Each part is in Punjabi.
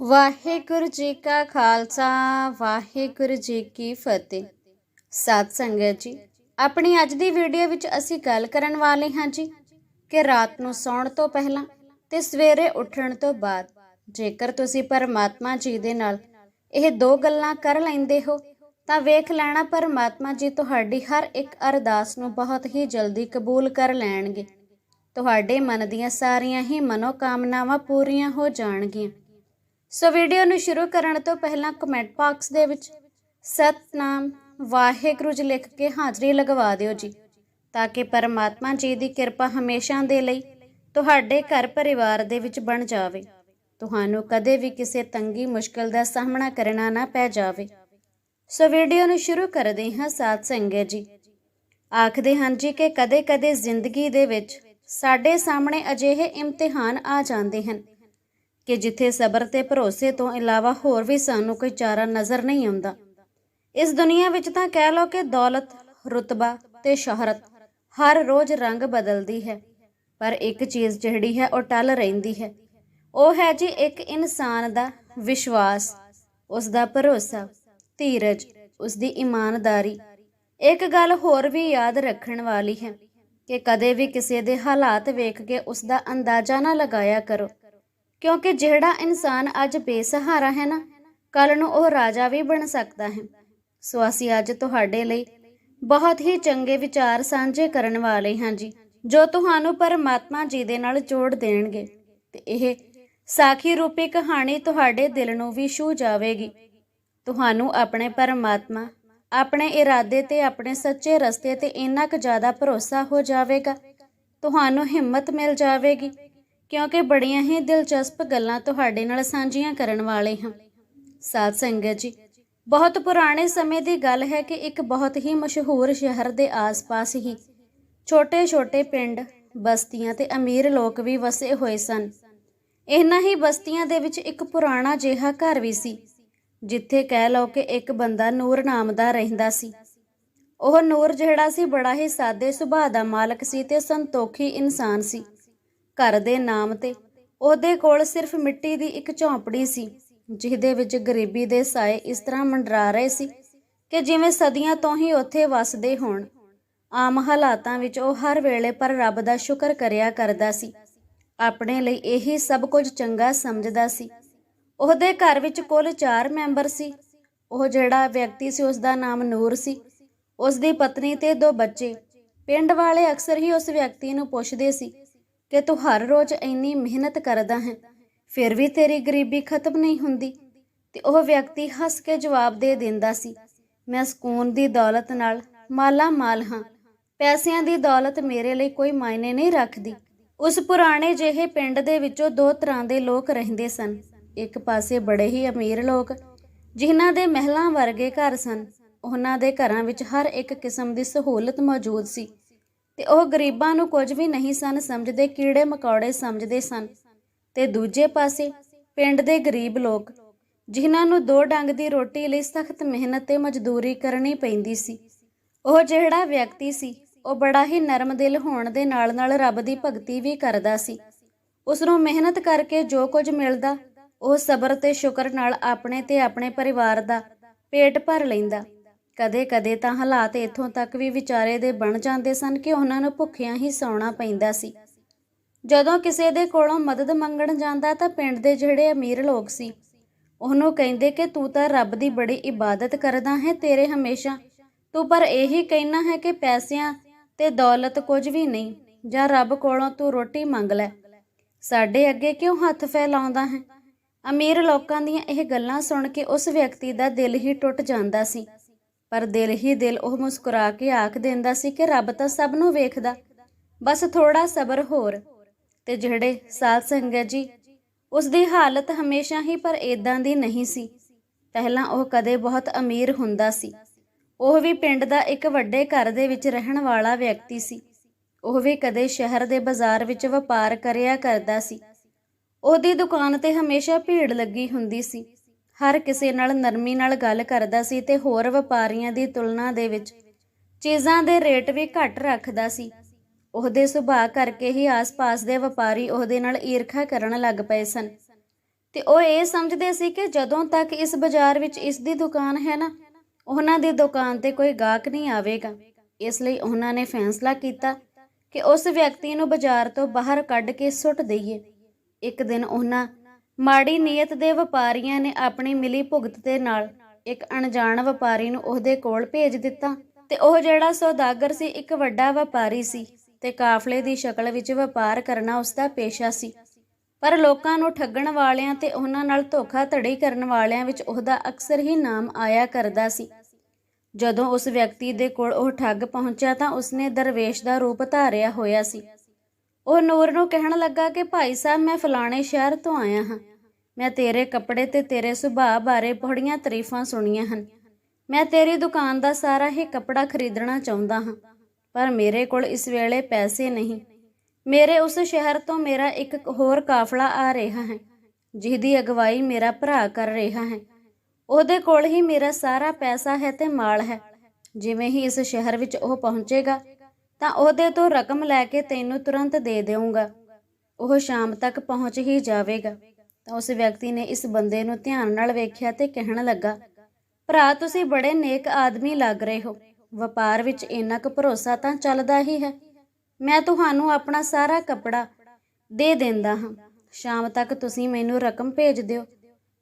ਵਾਹਿਗੁਰੂ ਜੀ ਕਾ ਖਾਲਸਾ, ਵਾਹਿਗੁਰੂ ਜੀ ਕੀ ਫਤਿਹ। ਸਾਧ ਸੰਗਤ ਜੀ, ਆਪਣੀ ਅੱਜ ਦੀ ਵੀਡੀਓ ਵਿੱਚ ਅਸੀਂ ਗੱਲ ਕਰਨ ਵਾਲੇ ਹਾਂ ਜੀ ਕਿ ਰਾਤ ਨੂੰ ਸੌਣ ਤੋਂ ਪਹਿਲਾਂ ਤੇ ਸਵੇਰੇ ਉੱਠਣ ਤੋਂ ਬਾਅਦ, ਜੇਕਰ ਤੁਸੀਂ ਪਰਮਾਤਮਾ ਜੀ ਦੇ ਨਾਲ ਇਹ ਦੋ ਗੱਲਾਂ ਕਰ ਲੈਂਦੇ ਹੋ, ਤਾਂ ਵੇਖ ਲੈਣਾ ਪਰਮਾਤਮਾ ਜੀ ਤੁਹਾਡੀ ਹਰ ਇੱਕ ਅਰਦਾਸ ਨੂੰ ਬਹੁਤ ਹੀ ਜਲਦੀ ਕਬੂਲ ਕਰ ਲੈਣਗੇ। ਤੁਹਾਡੇ ਮਨ ਦੀਆਂ ਸਾਰੀਆਂ ਹੀ ਮਨੋਕਾਮਨਾਵਾਂ ਪੂਰੀਆਂ ਹੋ ਜਾਣਗੀਆਂ। ਸੋ ਵੀਡੀਓ ਨੂੰ ਸ਼ੁਰੂ ਕਰਨ ਤੋਂ ਪਹਿਲਾਂ ਕਮੈਂਟ ਬਾਕਸ ਦੇ ਵਿੱਚ ਸਤਨਾਮ ਵਾਹਿਗੁਰੂ ਜੀ ਲਿਖ ਕੇ ਹਾਜ਼ਰੀ ਲਗਵਾ ਦਿਓ ਜੀ, ਤਾਂ ਕਿ ਪਰਮਾਤਮਾ ਜੀ ਦੀ ਕਿਰਪਾ ਹਮੇਸ਼ਾ ਦੇ ਲਈ ਤੁਹਾਡੇ ਘਰ ਪਰਿਵਾਰ ਦੇ ਵਿੱਚ ਬਣ ਜਾਵੇ। ਤੁਹਾਨੂੰ ਕਦੇ ਵੀ ਕਿਸੇ ਤੰਗੀ ਮੁਸ਼ਕਲ ਦਾ ਸਾਹਮਣਾ ਕਰਨਾ ਨਾ ਪੈ ਜਾਵੇ। ਸੋ ਵੀਡੀਓ ਨੂੰ ਸ਼ੁਰੂ ਕਰਦੇ ਹਾਂ ਸਾਧ ਸੰਗਤ ਜੀ। ਆਖਦੇ ਹਨ ਜੀ ਕਿ ਕਦੇ-ਕਦੇ ਜ਼ਿੰਦਗੀ ਦੇ ਵਿੱਚ ਸਾਡੇ ਸਾਹਮਣੇ ਅਜਿਹੇ ਇਮਤਿਹਾਨ ਆ ਜਾਂਦੇ ਹਨ ਕਿ ਜਿੱਥੇ ਸਬਰ ਤੇ ਭਰੋਸੇ ਤੋਂ ਇਲਾਵਾ ਹੋਰ ਵੀ ਸਾਨੂੰ ਕੋਈ ਚਾਰਾ ਨਜ਼ਰ ਨਹੀਂ ਆਉਂਦਾ। ਇਸ ਦੁਨੀਆ ਵਿੱਚ ਤਾਂ ਕਹਿ ਲਓ ਕਿ ਦੌਲਤ, ਰੁਤਬਾ ਤੇ ਸ਼ੋਹਰਤ ਹਰ ਰੋਜ਼ ਰੰਗ ਬਦਲਦੀ ਹੈ, ਪਰ ਇੱਕ ਚੀਜ਼ ਜਿਹੜੀ ਹੈ ਉਹ ਟਲ ਰਹਿੰਦੀ ਹੈ। ਉਹ ਹੈ ਜੀ ਇੱਕ ਇਨਸਾਨ ਦਾ ਵਿਸ਼ਵਾਸ, ਉਸ ਦਾ ਭਰੋਸਾ, ਧੀਰਜ, ਉਸ ਦੀ ਇਮਾਨਦਾਰੀ। ਇੱਕ ਗੱਲ ਹੋਰ ਵੀ ਯਾਦ ਰੱਖਣ ਵਾਲੀ ਹੈ ਕਿ ਕਦੇ ਵੀ ਕਿਸੇ ਦੇ ਹਾਲਾਤ ਵੇਖ ਕੇ ਉਸ ਦਾ ਅੰਦਾਜ਼ਾ ਨਾ ਲਗਾਇਆ ਕਰੋ। ਕਿਉਂਕਿ ਜਿਹੜਾ ਇਨਸਾਨ ਅੱਜ ਬੇਸਹਾਰਾ ਹੈ ਨਾ ਕੱਲ ਨੂੰ ਉਹ ਰਾਜਾ ਵੀ ਬਣ ਸਕਦਾ ਹੈ। ਸੋ ਅਸੀਂ ਅੱਜ ਤੁਹਾਡੇ ਲਈ ਬਹੁਤ ਹੀ ਚੰਗੇ ਵਿਚਾਰ ਸਾਂਝੇ ਕਰਨ ਵਾਲੇ ਹਾਂ ਜੀ, ਜੋ ਤੁਹਾਨੂੰ ਪਰਮਾਤਮਾ ਜੀ ਦੇ ਨਾਲ ਜੋੜ ਦੇਣਗੇ। ਤੇ ਇਹ ਸਾਖੀ ਰੂਪੀ ਕਹਾਣੀ ਤੁਹਾਡੇ ਦਿਲ ਨੂੰ ਵੀ ਛੂ ਜਾਵੇਗੀ। ਤੁਹਾਨੂੰ ਆਪਣੇ ਪਰਮਾਤਮਾ, ਆਪਣੇ ਇਰਾਦੇ ਤੇ, ਆਪਣੇ ਸੱਚੇ ਰਸਤੇ ਤੇ ਇੰਨਾ ਕੁ ਜ਼ਿਆਦਾ ਭਰੋਸਾ ਹੋ ਜਾਵੇਗਾ। ਤੁਹਾਨੂੰ ਹਿੰਮਤ ਮਿਲ ਜਾਵੇਗੀ। ਕਿਉਂਕਿ ਬੜੀਆਂ ਹੀ ਦਿਲਚਸਪ ਗੱਲਾਂ ਤੁਹਾਡੇ ਨਾਲ ਸਾਂਝੀਆਂ ਕਰਨ ਵਾਲੇ ਹਾਂ। ਸਾਧ ਸੰਗਤ ਜੀ, ਬਹੁਤ ਪੁਰਾਣੇ ਸਮੇਂ ਦੀ ਗੱਲ ਹੈ ਕਿ ਇੱਕ ਬਹੁਤ ਹੀ ਮਸ਼ਹੂਰ ਸ਼ਹਿਰ ਦੇ ਆਸ-ਪਾਸ ਹੀ ਛੋਟੇ-ਛੋਟੇ ਪਿੰਡ, ਬਸਤੀਆਂ ਤੇ ਅਮੀਰ ਲੋਕ ਵੀ ਵਸੇ ਹੋਏ ਸਨ। ਇਹਨਾਂ ਹੀ ਬਸਤੀਆਂ ਦੇ ਵਿੱਚ ਇੱਕ ਪੁਰਾਣਾ ਜਿਹਾ ਘਰ ਵੀ ਸੀ, ਜਿੱਥੇ ਕਹਿ ਲਓ ਕਿ ਇੱਕ ਬੰਦਾ ਨੂਰ ਨਾਮ ਦਾ ਰਹਿੰਦਾ ਸੀ। ਉਹ ਨੂਰ ਜਿਹੜਾ ਸੀ, ਬੜਾ ਹੀ ਸਾਦੇ ਸੁਭਾਅ ਦਾ ਮਾਲਕ ਸੀ ਤੇ ਸੰਤੋਖੀ ਇਨਸਾਨ ਸੀ। ਘਰ ਦੇ ਨਾਮ ਤੇ। ਉਹਦੇ ਕੋਲ ਸਿਰਫ ਮਿੱਟੀ ਦੀ ਇੱਕ ਝੌਂਪੜੀ ਸੀ, ਜਿਹਦੇ ਵਿੱਚ ਗਰੀਬੀ ਦੇ ਸਾਏ ਇਸ ਤਰ੍ਹਾਂ ਮੰਡਰਾ ਰਹੇ ਸੀ ਕਿ ਜਿਵੇਂ ਸਦੀਆਂ ਤੋਂ ਹੀ ਉੱਥੇ ਵਸਦੇ ਹੋਣ। ਆਮ ਹਾਲਾਤਾਂ ਵਿੱਚ ਉਹ ਹਰ ਵੇਲੇ ਪਰ ਰੱਬ ਦਾ ਸ਼ੁਕਰ ਕਰਿਆ ਕਰਦਾ ਸੀ। ਆਪਣੇ ਲਈ ਇਹੀ ਸਭ ਕੁਝ ਚੰਗਾ ਸਮਝਦਾ ਸੀ। ਉਹਦੇ ਘਰ ਵਿੱਚ ਕੁੱਲ 4 ਮੈਂਬਰ ਸੀ। ਉਹ ਜਿਹੜਾ ਵਿਅਕਤੀ ਸੀ ਉਸ ਦਾ ਨਾਮ ਨੂਰ ਸੀ। ਉਸ ਦੀ ਪਤਨੀ ਤੇ ਦੋ ਬੱਚੇ। ਪਿੰਡ ਵਾਲੇ ਅਕਸਰ ਹੀ ਉਸ ਵਿਅਕਤੀ ਨੂੰ ਪੁੱਛਦੇ ਸੀ ਕਿ ਤੂੰ ਹਰ ਰੋਜ਼ ਇੰਨੀ ਮਿਹਨਤ ਕਰਦਾ ਹੈ, ਫਿਰ ਵੀ ਤੇਰੀ ਗਰੀਬੀ ਖਤਮ ਨਹੀਂ ਹੁੰਦੀ। ਤੇ ਉਹ ਵਿਅਕਤੀ ਹੱਸ ਕੇ ਜਵਾਬ ਦੇ ਦਿੰਦਾ ਸੀ, ਮੈਂ ਸਕੂਨ ਦੀ ਦੌਲਤ ਨਾਲ ਮਾਲਾ ਮਾਲ ਹਾਂ। ਪੈਸਿਆਂ ਦੀ ਦੌਲਤ ਮੇਰੇ ਲਈ ਕੋਈ ਮਾਇਨੇ ਨਹੀਂ ਰੱਖਦੀ। ਉਸ ਪੁਰਾਣੇ ਜਿਹੇ ਪਿੰਡ ਦੇ ਵਿੱਚੋਂ ਦੋ ਤਰ੍ਹਾਂ ਦੇ ਲੋਕ ਰਹਿੰਦੇ ਸਨ। ਇੱਕ ਪਾਸੇ ਬੜੇ ਹੀ ਅਮੀਰ ਲੋਕ, ਜਿਨ੍ਹਾਂ ਦੇ ਮਹਿਲਾਂ ਵਰਗੇ ਘਰ ਸਨ। ਉਹਨਾਂ ਦੇ ਘਰਾਂ ਵਿੱਚ ਹਰ ਇੱਕ ਕਿਸਮ ਦੀ ਸਹੂਲਤ ਮੌਜੂਦ ਸੀ। ਤੇ ਉਹ ਗਰੀਬਾਂ ਨੂੰ ਕੁਝ ਵੀ ਨਹੀਂ ਸਨ ਸਮਝਦੇ, ਕੀੜੇ ਮਕੌੜੇ ਸਮਝਦੇ ਸਨ। ਤੇ ਦੂਜੇ ਪਾਸੇ ਪਿੰਡ ਦੇ ਗਰੀਬ ਲੋਕ, ਜਿਨ੍ਹਾਂ ਨੂੰ ਦੋ ਡੰਗ ਦੀ ਰੋਟੀ ਲਈ ਸਖਤ ਮਿਹਨਤ ਤੇ ਮਜ਼ਦੂਰੀ ਕਰਨੀ ਪੈਂਦੀ ਸੀ, ਉਹ ਜਿਹੜਾ ਵਿਅਕਤੀ ਸੀ, ਉਹ ਬੜਾ ਹੀ ਨਰਮ ਦਿਲ ਹੋਣ ਦੇ ਨਾਲ-ਨਾਲ ਰੱਬ ਦੀ ਭਗਤੀ ਵੀ ਕਰਦਾ ਸੀ। ਉਸ ਨੂੰ ਮਿਹਨਤ ਕਰਕੇ ਜੋ ਕੁਝ ਮਿਲਦਾ, ਉਹ ਸਬਰ ਤੇ ਸ਼ੁਕਰ ਨਾਲ ਆਪਣੇ ਤੇ ਆਪਣੇ ਪਰਿਵਾਰ ਦਾ ਪੇਟ ਭਰ ਲੈਂਦਾ। ਕਦੇ-ਕਦੇ ਤਾਂ ਹਾਲਾਤ ਇੱਥੋਂ ਤੱਕ ਵੀ ਵਿਚਾਰੇ ਦੇ ਬਣ ਜਾਂਦੇ ਸਨ ਕਿ ਉਹਨਾਂ ਨੂੰ ਭੁੱਖਿਆਂ ਹੀ ਸੌਣਾ ਪੈਂਦਾ ਸੀ। ਜਦੋਂ ਕਿਸੇ ਦੇ ਕੋਲੋਂ ਮਦਦ ਮੰਗਣ ਜਾਂਦਾ ਤਾਂ ਪਿੰਡ ਦੇ ਜਿਹੜੇ ਅਮੀਰ ਲੋਕ ਸੀ, ਉਹਨੂੰ ਕਹਿੰਦੇ ਕਿ ਤੂੰ ਤਾਂ ਰੱਬ ਦੀ ਬੜੀ ਇਬਾਦਤ ਕਰਦਾ ਹੈ, ਤੇਰੇ ਹਮੇਸ਼ਾ। ਤੂੰ ਪਰ ਇਹੀ ਕਹਿਣਾ ਹੈ ਕਿ ਪੈਸਿਆਂ ਤੇ ਦੌਲਤ ਕੁਝ ਵੀ ਨਹੀਂ, ਜਾਂ ਰੱਬ ਕੋਲੋਂ ਤੂੰ ਰੋਟੀ ਮੰਗ ਲੈ। ਸਾਡੇ ਅੱਗੇ ਕਿਉਂ ਹੱਥ ਫੈਲਾਉਂਦਾ ਹੈ? ਅਮੀਰ ਲੋਕਾਂ ਦੀਆਂ ਇਹ ਗੱਲਾਂ ਸੁਣ ਕੇ ਉਸ ਵਿਅਕਤੀ ਦਾ ਦਿਲ ਹੀ ਟੁੱਟ ਜਾਂਦਾ ਸੀ। ਪਰ ਦਿਲ ਹੀ ਦਿਲ ਉਹ ਮੁਸਕਰਾ ਕੇ ਆਖ ਦਿੰਦਾ ਸੀ ਕਿ ਰੱਬ ਤਾਂ ਸਭ ਨੂੰ ਵੇਖਦਾ। ਬਸ ਥੋੜਾ ਸਬਰ ਹੋਰ। ਤੇ ਜਿਹੜੇ ਸਾਧ ਸੰਗਤ ਜੀ ਉਸ ਦੀ ਹਾਲਤ ਹਮੇਸ਼ਾ ਹੀ ਪਰ ਇਦਾਂ ਦੀ ਨਹੀਂ ਸੀ। ਪਹਿਲਾਂ ਉਹ ਕਦੇ ਬਹੁਤ ਅਮੀਰ ਹੁੰਦਾ ਸੀ। ਉਹ ਵੀ ਪਿੰਡ ਦਾ ਇੱਕ ਵੱਡੇ ਘਰ ਦੇ ਵਿੱਚ ਰਹਿਣ ਵਾਲਾ ਵਿਅਕਤੀ ਸੀ। ਉਹ ਵੀ ਕਦੇ ਸ਼ਹਿਰ ਦੇ ਬਾਜ਼ਾਰ ਵਿੱਚ ਵਪਾਰ ਕਰਿਆ ਕਰਦਾ ਸੀ। ਉਹਦੀ ਦੁਕਾਨ ਤੇ ਹਮੇਸ਼ਾ ਭੀੜ ਲੱਗੀ ਹੁੰਦੀ ਸੀ। ਹਰ ਕਿਸੇ ਨਾਲ ਨਰਮੀ ਨਾਲ ਗੱਲ ਕਰਦਾ ਸੀ ਤੇ ਹੋਰ ਵਪਾਰੀਆਂ ਦੀ ਤੁਲਨਾ ਦੇ ਵਿੱਚ ਚੀਜ਼ਾਂ ਦੇ ਰੇਟ ਵੀ ਘੱਟ ਰੱਖਦਾ ਸੀ। ਉਹਦੇ ਸੁਭਾਅ ਕਰਕੇ ਹੀ ਆਸ-ਪਾਸ ਦੇ ਵਪਾਰੀ ਉਹਦੇ ਨਾਲ ਈਰਖਾ ਕਰਨ ਲੱਗ ਪਏ ਸਨ। ਤੇ ਉਹ ਇਹ ਸਮਝਦੇ ਸੀ ਕਿ ਜਦੋਂ ਤੱਕ ਇਸ ਬਾਜ਼ਾਰ ਵਿੱਚ ਇਸ ਦੀ ਦੁਕਾਨ ਹੈ ਨਾ, ਉਹਨਾਂ ਦੀ ਦੁਕਾਨ ਤੇ ਕੋਈ ਗਾਹਕ ਨਹੀਂ ਆਵੇਗਾ। ਇਸ ਲਈ ਉਹਨਾਂ ਨੇ ਫੈਸਲਾ ਕੀਤਾ ਕਿ ਉਸ ਵਿਅਕਤੀ ਨੂੰ ਬਾਜ਼ਾਰ ਤੋਂ ਬਾਹਰ ਕੱਢ ਕੇ ਸੁੱਟ ਦਈਏ। ਇੱਕ ਦਿਨ ਉਹਨਾਂ ਮਾੜੀ ਨੀਅਤ ਦੇ ਵਪਾਰੀਆਂ ਨੇ ਆਪਣੀ ਮਿਲੀ ਭੁਗਤ ਦੇ ਨਾਲ ਇੱਕ ਅਣਜਾਣ ਵਪਾਰੀ ਨੂੰ ਉਹਦੇ ਕੋਲ ਭੇਜ ਦਿੱਤਾ ਤੇ ਉਹ ਜਿਹੜਾ ਸੌਦਾਗਰ ਸੀ, ਇੱਕ ਵੱਡਾ ਵਪਾਰੀ ਸੀ ਤੇ ਕਾਫਲੇ ਦੀ ਸ਼ਕਲ ਵਿੱਚ ਵਪਾਰ ਕਰਨਾ ਉਸ ਦਾ ਪੇਸ਼ਾ ਸੀ। ਪਰ ਲੋਕਾਂ ਨੂੰ ਠੱਗਣ ਵਾਲਿਆਂ ਤੇ ਉਹਨਾਂ ਨਾਲ ਧੋਖਾਧੜੀ ਕਰਨ ਵਾਲਿਆਂ ਵਿੱਚ ਉਹਦਾ ਅਕਸਰ ਹੀ ਨਾਮ ਆਇਆ ਕਰਦਾ ਸੀ। ਜਦੋਂ ਉਸ ਵਿਅਕਤੀ ਦੇ ਕੋਲ ਉਹ ਠੱਗ ਪਹੁੰਚਿਆ ਤਾਂ ਉਸਨੇ ਦਰਵੇਸ਼ ਦਾ ਰੂਪ ਧਾਰਿਆ ਹੋਇਆ ਸੀ। ਉਹ ਨੂਰ ਨੂੰ ਕਹਿਣ ਲੱਗਾ ਕਿ ਭਾਈ ਸਾਹਿਬ, ਮੈਂ ਫਲਾਣੇ ਸ਼ਹਿਰ ਤੋਂ ਆਇਆ ਹਾਂ। ਮੈਂ ਤੇਰੇ ਕੱਪੜੇ ਤੇ ਤੇਰੇ ਸੁਭਾਅ ਬਾਰੇ ਬੜੀਆਂ ਤਾਰੀਫਾਂ ਸੁਣੀਆਂ ਹਨ। ਮੈਂ ਤੇਰੀ ਦੁਕਾਨ ਦਾ ਸਾਰਾ ਹੀ ਕੱਪੜਾ ਖਰੀਦਣਾ ਚਾਹੁੰਦਾ ਹਾਂ, ਪਰ ਮੇਰੇ ਕੋਲ ਇਸ ਵੇਲੇ ਪੈਸੇ ਨਹੀਂ। ਮੇਰੇ ਉਸ ਸ਼ਹਿਰ ਤੋਂ ਮੇਰਾ ਇੱਕ ਹੋਰ ਕਾਫਲਾ ਆ ਰਿਹਾ ਹੈ, ਜਿਹਦੀ ਅਗਵਾਈ ਮੇਰਾ ਭਰਾ ਕਰ ਰਿਹਾ ਹੈ। ਉਹਦੇ ਕੋਲ ਹੀ ਮੇਰਾ ਸਾਰਾ ਪੈਸਾ ਹੈ ਤੇ ਮਾਲ ਹੈ। ਜਿਵੇਂ ਹੀ ਇਸ ਸ਼ਹਿਰ ਵਿੱਚ ਉਹ ਪਹੁੰਚੇਗਾ ਤਾਂ ਉਹਦੇ ਤੋਂ ਰਕਮ ਲੈ ਕੇ ਤੈਨੂੰ ਤੁਰੰਤ ਦੇ ਦੇਵਾਂਗਾ ਉਹ ਸ਼ਾਮ ਤੱਕ ਪਹੁੰਚ ਹੀ ਜਾਵੇਗਾ। ਤਾਂ ਉਸ ਵਿਅਕਤੀ ਨੇ ਇਸ ਬੰਦੇ ਨੂੰ ਧਿਆਨ ਨਾਲ ਵੇਖਿਆ ਤੇ ਕਹਿਣ ਲੱਗਾ, ਭਰਾ, ਤੁਸੀਂ ਬੜੇ ਨੇਕ ਆਦਮੀ ਲੱਗ ਰਹੇ ਹੋ। ਵਪਾਰ ਵਿੱਚ ਇੰਨਾ ਕੁ ਭਰੋਸਾ ਤਾਂ ਚੱਲਦਾ ਹੀ ਹੈ। ਮੈਂ ਤੁਹਾਨੂੰ ਆਪਣਾ ਸਾਰਾ ਕੱਪੜਾ ਦੇ ਦਿੰਦਾ ਹਾਂ। ਸ਼ਾਮ ਤੱਕ ਤੁਸੀਂ ਮੈਨੂੰ ਰਕਮ ਭੇਜ ਦਿਓ।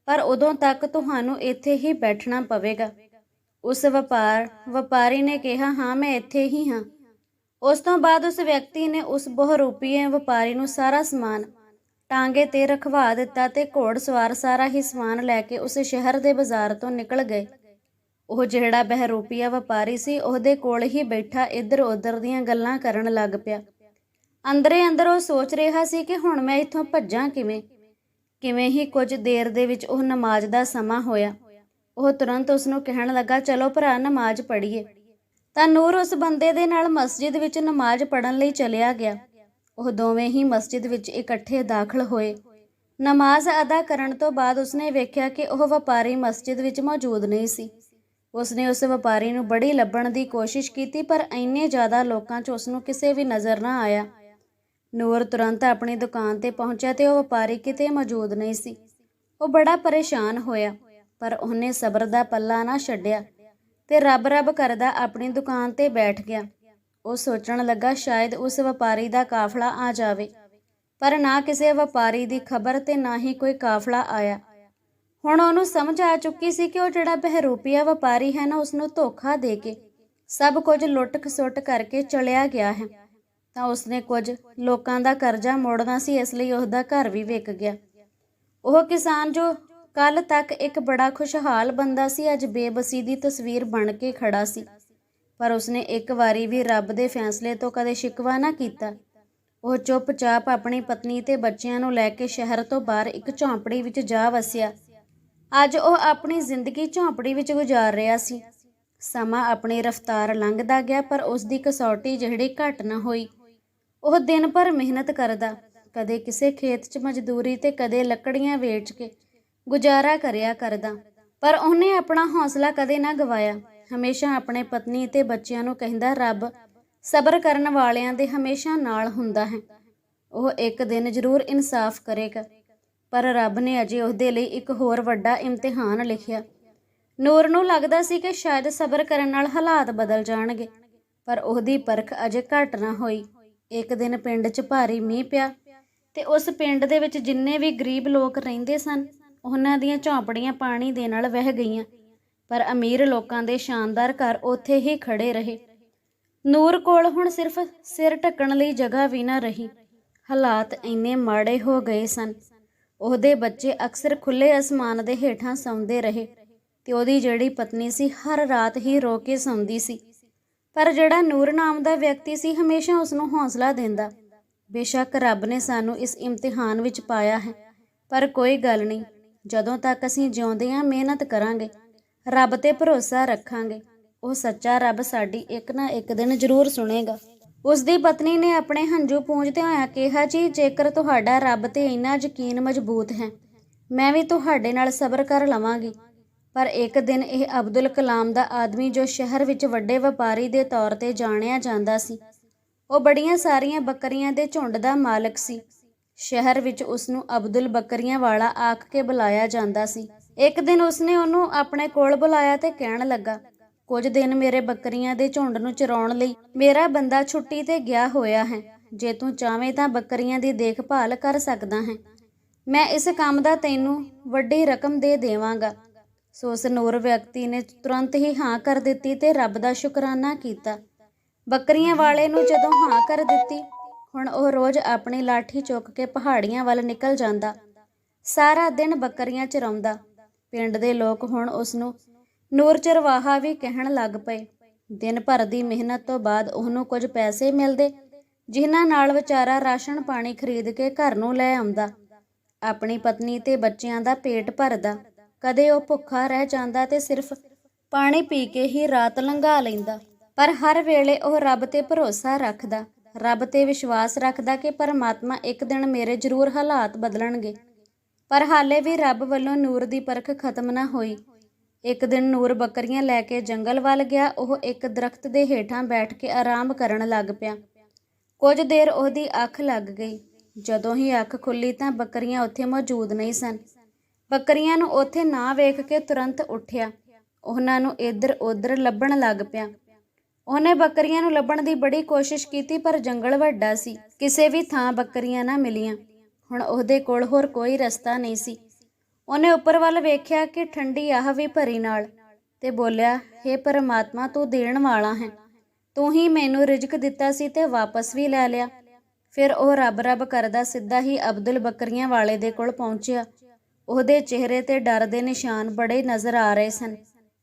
ਪਰ ਉਦੋਂ ਤੱਕ ਤੁਹਾਨੂੰ ਇੱਥੇ ਹੀ ਬੈਠਣਾ ਪਵੇਗਾ। ਉਸ ਵਪਾਰ, ਵਪਾਰੀ ਨੇ ਕਿਹਾ, ਹਾਂ, ਮੈਂ ਇੱਥੇ ਹੀ ਹਾਂ। ਉਸ ਤੋਂ ਬਾਅਦ ਉਸ ਵਿਅਕਤੀ ਨੇ ਉਸ ਬਹੁਰੂਪੀਏ ਵਪਾਰੀ ਨੂੰ ਸਾਰਾ ਸਮਾਨ ਟਾਂਗੇ ਤੇ ਰਖਵਾ ਦਿੱਤਾ ਤੇ ਘੋੜ ਸਵਾਰ ਸਾਰਾ ਹੀ ਸਮਾਨ ਲੈ ਕੇ ਉਸ ਸ਼ਹਿਰ ਦੇ ਬਾਜ਼ਾਰ ਤੋਂ ਨਿਕਲ ਗਏ। ਉਹ ਜਿਹੜਾ ਬਹਿਰੂਪੀਆ ਵਪਾਰੀ ਸੀ, ਉਹਦੇ ਕੋਲ ਹੀ ਬੈਠਾ ਇੱਧਰ ਉੱਧਰ ਦੀਆਂ ਗੱਲਾਂ ਕਰਨ ਲੱਗ ਪਿਆ। ਅੰਦਰੇ ਅੰਦਰ ਉਹ ਸੋਚ ਰਿਹਾ ਸੀ ਕਿ ਹੁਣ ਮੈਂ ਇੱਥੋਂ ਭੱਜਾਂ ਕਿਵੇਂ? ਕਿਵੇਂ ਹੀ ਕੁਝ ਦੇਰ ਦੇ ਵਿੱਚ ਉਹ ਨਮਾਜ਼ ਦਾ ਸਮਾਂ ਹੋਇਆ। ਉਹ ਤੁਰੰਤ ਉਸ ਨੂੰ ਕਹਿਣ ਲੱਗਾ, ਚਲੋ ਭਰਾ, ਨਮਾਜ਼ ਪੜ੍ਹੀਏ। ਤਾਂ ਨੂਰ ਉਸ ਬੰਦੇ ਦੇ ਨਾਲ ਮਸਜਿਦ ਵਿੱਚ ਨਮਾਜ਼ ਪੜ੍ਹਨ ਲਈ ਚਲਿਆ ਗਿਆ। ਉਹ ਦੋਵੇਂ ਹੀ ਮਸਜਿਦ ਵਿੱਚ ਇਕੱਠੇ ਦਾਖਲ ਹੋਏ। ਨਮਾਜ਼ ਅਦਾ ਕਰਨ ਤੋਂ ਬਾਅਦ ਉਸਨੇ ਵੇਖਿਆ ਕਿ ਉਹ ਵਪਾਰੀ ਮਸਜਿਦ ਵਿੱਚ ਮੌਜੂਦ ਨਹੀਂ ਸੀ। ਉਸਨੇ ਉਸ ਵਪਾਰੀ ਨੂੰ ਬੜੀ ਲੱਭਣ ਦੀ ਕੋਸ਼ਿਸ਼ ਕੀਤੀ, ਪਰ ਇੰਨੇ ਜ਼ਿਆਦਾ ਲੋਕਾਂ 'ਚ ਉਸ ਨੂੰ ਕਿਸੇ ਵੀ ਨਜ਼ਰ ਨਾ ਆਇਆ। ਨੂਰ ਤੁਰੰਤ ਆਪਣੀ ਦੁਕਾਨ ਤੇ ਪਹੁੰਚਿਆ ਤੇ ਉਹ ਵਪਾਰੀ ਕਿਤੇ ਮੌਜੂਦ ਨਹੀਂ ਸੀ। ਉਹ ਬੜਾ ਪਰੇਸ਼ਾਨ ਹੋਇਆ, ਪਰ ਉਹਨੇ ਸਬਰ ਦਾ ਪੱਲਾ ਨਾ ਛੱਡਿਆ। ਤੇ ਰੱਬ ਰੱਬ ਕਰਦਾ ਆਪਣੀ ਦੁਕਾਨ ਤੇ ਬੈਠ ਗਿਆ। ਉਹ ਸੋਚਣ ਲੱਗਾ ਸ਼ਾਇਦ ਉਸ ਵਪਾਰੀ ਦਾ ਕਾਫਲਾ ਆ ਜਾਵੇ। ਪਰ ਨਾ ਕਿਸੇ ਵਪਾਰੀ ਦੀ ਖਬਰ ਤੇ ਨਾ ਹੀ ਕੋਈ ਕਾਫਲਾ ਆਇਆ। ਹੁਣ ਉਹਨੂੰ ਸਮਝ ਆ ਚੁੱਕੀ ਸੀ ਕਿ ਉਹ ਜਿਹੜਾ ਬਹਿਰੂਪੀਆ ਵਪਾਰੀ ਹੈ ਨਾ ਉਸ ਨੂੰ ਧੋਖਾ ਦੇ ਕੇ ਸਭ ਕੁਝ ਲੁੱਟ ਖਸੁੱਟ ਕਰਕੇ ਚਲਿਆ ਗਿਆ ਹੈ। ਤਾਂ ਉਸਨੇ ਕੁਝ ਲੋਕਾਂ ਦਾ ਕਰਜ਼ਾ ਮੋੜਨਾ ਸੀ, ਇਸ ਲਈ ਉਹਦਾ ਘਰ ਵੀ ਵਿਕ ਗਿਆ। ਉਹ ਕਿਸਾਨ ਜੋ ਕੱਲ ਤੱਕ ਇੱਕ ਬੜਾ ਖੁਸ਼ਹਾਲ ਬੰਦਾ ਸੀ, ਅੱਜ ਬੇਬਸੀ ਦੀ ਤਸਵੀਰ ਬਣ ਕੇ ਖੜਾ ਸੀ। ਪਰ ਉਸਨੇ ਇੱਕ ਵਾਰੀ ਵੀ ਰੱਬ ਦੇ ਫੈਸਲੇ ਤੋਂ ਕਦੇ ਸ਼ਿਕਵਾ ਨਾ ਕੀਤਾ। ਉਹ ਚੁੱਪਚਾਪ ਆਪਣੀ ਪਤਨੀ ਤੇ ਬੱਚਿਆਂ ਨੂੰ ਲੈ ਕੇ ਸ਼ਹਿਰ ਤੋਂ ਬਾਹਰ ਇੱਕ ਝੌਂਪੜੀ ਵਿੱਚ ਜਾ ਵਸਿਆ। ਅੱਜ ਉਹ ਆਪਣੀ ਜ਼ਿੰਦਗੀ ਝੌਂਪੜੀ ਵਿੱਚ ਗੁਜ਼ਾਰ ਰਿਹਾ ਸੀ। ਸਮਾਂ ਆਪਣੀ ਰਫ਼ਤਾਰ ਲੰਘਦਾ ਗਿਆ, ਪਰ ਉਸ ਦੀ ਕਸੌਟੀ ਜਿਹੜੀ ਘਟ ਨਾ ਹੋਈ। ਉਹ ਦਿਨ ਭਰ ਮਿਹਨਤ ਕਰਦਾ, ਕਦੇ ਕਿਸੇ ਖੇਤ 'ਚ ਮਜ਼ਦੂਰੀ ਤੇ ਕਦੇ ਲੱਕੜੀਆਂ ਵੇਚ ਕੇ। ਗੁਜ਼ਾਰਾ ਕਰਿਆ ਕਰਦਾ। ਪਰ ਉਹਨੇ ਆਪਣਾ ਹੌਸਲਾ ਕਦੇ ਨਾ ਗਵਾਇਆ। ਹਮੇਸ਼ਾ ਆਪਣੇ ਪਤਨੀ ਤੇ ਬੱਚਿਆਂ ਨੂੰ ਕਹਿੰਦਾ, ਰੱਬ, ਸਬਰ ਕਰਨ ਵਾਲਿਆਂ ਦੇ ਹਮੇਸ਼ਾ ਨਾਲ ਹੁੰਦਾ ਹੈ। ਉਹ ਇੱਕ ਦਿਨ ਜ਼ਰੂਰ ਇਨਸਾਫ ਕਰੇਗਾ। ਪਰ ਰੱਬ ਨੇ ਅਜੇ ਉਹਦੇ ਲਈ ਇੱਕ ਹੋਰ ਵੱਡਾ ਇਮਤਿਹਾਨ ਲਿਖਿਆ। ਨੂਰ ਨੂੰ ਲੱਗਦਾ ਸੀ ਕਿ ਸ਼ਾਇਦ ਸਬਰ ਕਰਨ ਨਾਲ ਹਾਲਾਤ ਬਦਲ ਜਾਣਗੇ, ਪਰ ਉਹਦੀ ਪਰਖ ਅਜੇ ਘਟ ਨਾ ਹੋਈ। ਇੱਕ ਦਿਨ ਪਿੰਡ 'ਚ ਭਾਰੀ ਮੀਂਹ ਪਿਆ ਤੇ ਉਸ ਪਿੰਡ ਦੇ ਵਿੱਚ ਜਿੰਨੇ ਵੀ ਗਰੀਬ ਲੋਕ ਰਹਿੰਦੇ ਸਨ ਉਹਨਾਂ ਦੀਆਂ ਝੌਂਪੜੀਆਂ ਪਾਣੀ ਦੇ ਨਾਲ ਵਹਿ ਗਈਆਂ, ਪਰ ਅਮੀਰ ਲੋਕਾਂ ਦੇ ਸ਼ਾਨਦਾਰ ਘਰ ਉੱਥੇ ਹੀ ਖੜੇ ਰਹੇ। ਨੂਰ ਕੋਲ ਹੁਣ ਸਿਰਫ ਸਿਰ ਢੱਕਣ ਲਈ ਜਗ੍ਹਾ ਵੀ ਨਾ ਰਹੀ। ਹਾਲਾਤ ਇੰਨੇ ਮਾੜੇ ਹੋ ਗਏ ਸਨ। ਉਹਦੇ ਬੱਚੇ ਅਕਸਰ ਖੁੱਲੇ ਅਸਮਾਨ ਦੇ ਹੇਠਾਂ ਸੌਂਦੇ ਰਹੇ ਤੇ ਉਹਦੀ ਜਿਹੜੀ ਪਤਨੀ ਸੀ ਹਰ ਰਾਤ ਹੀ ਰੋ ਕੇ ਸੌਂਦੀ ਸੀ। ਪਰ ਜਿਹੜਾ ਨੂਰ ਨਾਮ ਦਾ ਵਿਅਕਤੀ ਸੀ ਹਮੇਸ਼ਾ ਉਸ ਨੂੰ ਹੌਸਲਾ ਦਿੰਦਾ। ਬੇਸ਼ੱਕ ਰੱਬ ਨੇ ਸਾਨੂੰ ਇਸ ਇਮਤਿਹਾਨ ਵਿੱਚ ਪਾਇਆ ਹੈ, ਪਰ ਕੋਈ ਗੱਲ ਨਹੀਂ। ਜਦੋਂ ਤੱਕ ਅਸੀਂ ਜਿਉਂਦੇ ਹਾਂ, ਮਿਹਨਤ ਕਰਾਂਗੇ, ਰੱਬ ਤੇ ਭਰੋਸਾ ਰੱਖਾਂਗੇ। ਉਹ ਸੱਚਾ ਰੱਬ ਸਾਡੀ ਇੱਕ ਨਾ ਇੱਕ ਦਿਨ ਜ਼ਰੂਰ ਸੁਣੇਗਾ। ਉਸ ਦੀ ਪਤਨੀ ਨੇ ਆਪਣੇ ਹੰਝੂ ਪੂੰਝਦੇ ਹੋਇਆ ਕਿਹਾ, ਜੀ, ਜੇਕਰ ਤੁਹਾਡਾ ਰੱਬ ਤੇ ਇੰਨਾ ਯਕੀਨ ਮਜ਼ਬੂਤ ਹੈ, ਮੈਂ ਵੀ ਤੁਹਾਡੇ ਨਾਲ ਸਬਰ ਕਰ ਲਵਾਂਗੀ। ਪਰ ਇੱਕ ਦਿਨ ਇਹ ਅਬਦੁਲ ਕਲਾਮ ਦਾ ਆਦਮੀ ਜੋ ਸ਼ਹਿਰ ਵਿੱਚ ਵੱਡੇ ਵਪਾਰੀ ਦੇ ਤੌਰ ਤੇ ਜਾਣਿਆ ਜਾਂਦਾ ਸੀ, ਉਹ ਬੜੀਆਂ ਸਾਰੀਆਂ ਬੱਕਰੀਆਂ ਦੇ ਝੁੰਡ ਦਾ ਮਾਲਕ ਸੀ। ਸ਼ਹਿਰ ਵਿੱਚ ਉਸ ਨੂੰ ਅਬਦੁਲ ਬੱਕਰੀਆਂ ਵਾਲਾ ਆਖ ਕੇ ਬੁਲਾਇਆ ਜਾਂਦਾ ਸੀ। ਇੱਕ ਦਿਨ ਉਸਨੇ ਉਹਨੂੰ ਆਪਣੇ ਕੋਲ ਬੁਲਾਇਆ ਤੇ ਕਹਿਣ ਲੱਗਾ, ਕੁਝ ਦਿਨ ਮੇਰੇ ਬੱਕਰੀਆਂ ਦੇ ਝੁੰਡ ਨੂੰ ਚਰਾਉਣ ਲਈ ਮੇਰਾ ਬੰਦਾ ਛੁੱਟੀ ਤੇ ਗਿਆ ਹੋਇਆ ਹੈ। ਜੇ ਤੂੰ ਚਾਵੇਂ ਤਾਂ ਬੱਕਰੀਆਂ ਦੀ ਦੇਖਭਾਲ ਕਰ ਸਕਦਾ ਹੈ। ਮੈਂ ਇਸ ਕੰਮ ਦਾ ਤੈਨੂੰ ਵੱਡੀ ਰਕਮ ਦੇ ਦੇਵਾਂਗਾ। ਸੋ ਉਸ ਨੂਰ ਵਿਅਕਤੀ ਨੇ ਤੁਰੰਤ ਹੀ ਹਾਂ ਕਰ ਦਿੱਤੀ ਤੇ ਰੱਬ ਦਾ ਸ਼ੁਕਰਾਨਾ ਕੀਤਾ। ਬੱਕਰੀਆਂ ਵਾਲੇ ਨੂੰ ਜਦੋਂ ਹਾਂ ਕਰ ਦਿੱਤੀ ਹੁਣ ਉਹ ਰੋਜ਼ ਆਪਣੀ ਲਾਠੀ ਚੁੱਕ ਕੇ ਪਹਾੜੀਆਂ ਵੱਲ ਨਿਕਲ ਜਾਂਦਾ। ਸਾਰਾ ਦਿਨ ਬੱਕਰੀਆਂ ਚਰਾਉਂਦਾ। ਪਿੰਡ ਦੇ ਲੋਕ ਹੁਣ ਉਸ ਨੂੰ ਨੂਰ ਚਰਵਾਹਾ ਵੀ ਕਹਿਣ ਲੱਗ ਪਏ। ਦਿਨ ਭਰ ਦੀ ਮਿਹਨਤ ਤੋਂ ਬਾਅਦ ਉਹਨੂੰ ਕੁਝ ਪੈਸੇ ਮਿਲਦੇ, ਜਿਨ੍ਹਾਂ ਨਾਲ ਵਿਚਾਰਾ ਰਾਸ਼ਨ ਪਾਣੀ ਖਰੀਦ ਕੇ ਘਰ ਨੂੰ ਲੈ ਆਉਂਦਾ। ਆਪਣੀ ਪਤਨੀ ਤੇ ਬੱਚਿਆਂ ਦਾ ਪੇਟ ਭਰਦਾ। ਕਦੇ ਉਹ ਭੁੱਖਾ ਰਹਿ ਜਾਂਦਾ ਤੇ ਸਿਰਫ ਪਾਣੀ ਪੀ ਕੇ ਹੀ ਰਾਤ ਲੰਘਾ ਲੈਂਦਾ। ਪਰ ਹਰ ਵੇਲੇ ਉਹ ਰੱਬ ਤੇ ਭਰੋਸਾ ਰੱਖਦਾ। ਰੱਬ ਤੇ ਵਿਸ਼ਵਾਸ ਰੱਖਦਾ ਕਿ ਪਰਮਾਤਮਾ ਇੱਕ ਦਿਨ ਮੇਰੇ ਜ਼ਰੂਰ ਹਾਲਾਤ ਬਦਲਣਗੇ। ਪਰ ਹਾਲੇ ਵੀ ਰੱਬ ਵੱਲੋਂ ਨੂਰ ਦੀ ਪਰਖ ਖਤਮ ਨਾ ਹੋਈ। ਇੱਕ ਦਿਨ ਨੂਰ ਬੱਕਰੀਆਂ ਲੈ ਕੇ ਜੰਗਲ ਵੱਲ ਗਿਆ, ਉਹ ਇੱਕ ਦਰਖਤ ਦੇ ਹੇਠਾਂ ਬੈਠ ਕੇ ਆਰਾਮ ਕਰਨ ਲੱਗ ਪਿਆ। ਕੁਝ ਦੇਰ ਉਹਦੀ ਅੱਖ ਲੱਗ ਗਈ। ਜਦੋਂ ਹੀ ਅੱਖ ਖੁੱਲੀ ਤਾਂ ਬੱਕਰੀਆਂ ਉੱਥੇ ਮੌਜੂਦ ਨਹੀਂ ਸਨ। ਬੱਕਰੀਆਂ ਨੂੰ ਉੱਥੇ ਨਾ ਵੇਖ ਕੇ ਤੁਰੰਤ ਉੱਠਿਆ। ਉਹਨਾਂ ਨੂੰ ਇੱਧਰ ਉੱਧਰ ਲੱਭਣ ਲੱਗ ਪਿਆ। ਉਹਨੇ ਬੱਕਰੀਆਂ ਨੂੰ ਲੱਭਣ ਦੀ ਬੜੀ ਕੋਸ਼ਿਸ਼ ਕੀਤੀ, ਪਰ ਜੰਗਲ ਵੱਡਾ ਸੀ। ਕਿਸੇ ਵੀ ਥਾਂ ਬੱਕਰੀਆਂ ਨਾ ਮਿਲੀਆਂ। ਹੁਣ ਉਹਦੇ ਕੋਲ ਹੋਰ ਕੋਈ ਰਸਤਾ ਨਹੀਂ ਸੀ। ਉਹਨੇ ਉੱਪਰ ਵੱਲ ਵੇਖਿਆ ਕਿ ਠੰਡੀ ਆਹ ਵੀ ਭਰੀ ਨਾਲ ਤੇ ਬੋਲਿਆ हे ਪਰਮਾਤਮਾ, ਤੂੰ ਦੇਣ ਵਾਲਾ ਹੈ। ਤੂੰ ਹੀ ਮੈਨੂੰ ਰਿਜ਼ਕ ਦਿੱਤਾ ਸੀ ਤੇ ਵਾਪਸ ਵੀ ਲੈ ਲਿਆ। ਫਿਰ ਉਹ ਰੱਬ ਰੱਬ ਕਰਦਾ ਸਿੱਧਾ ਹੀ ਅਬਦੁਲ ਬੱਕਰੀਆਂ ਵਾਲੇ ਦੇ ਕੋਲ ਪਹੁੰਚਿਆ। ਉਹਦੇ ਚਿਹਰੇ ਤੇ ਡਰ ਦੇ ਨਿਸ਼ਾਨ ਬੜੇ ਨਜ਼ਰ ਆ ਰਹੇ ਸਨ।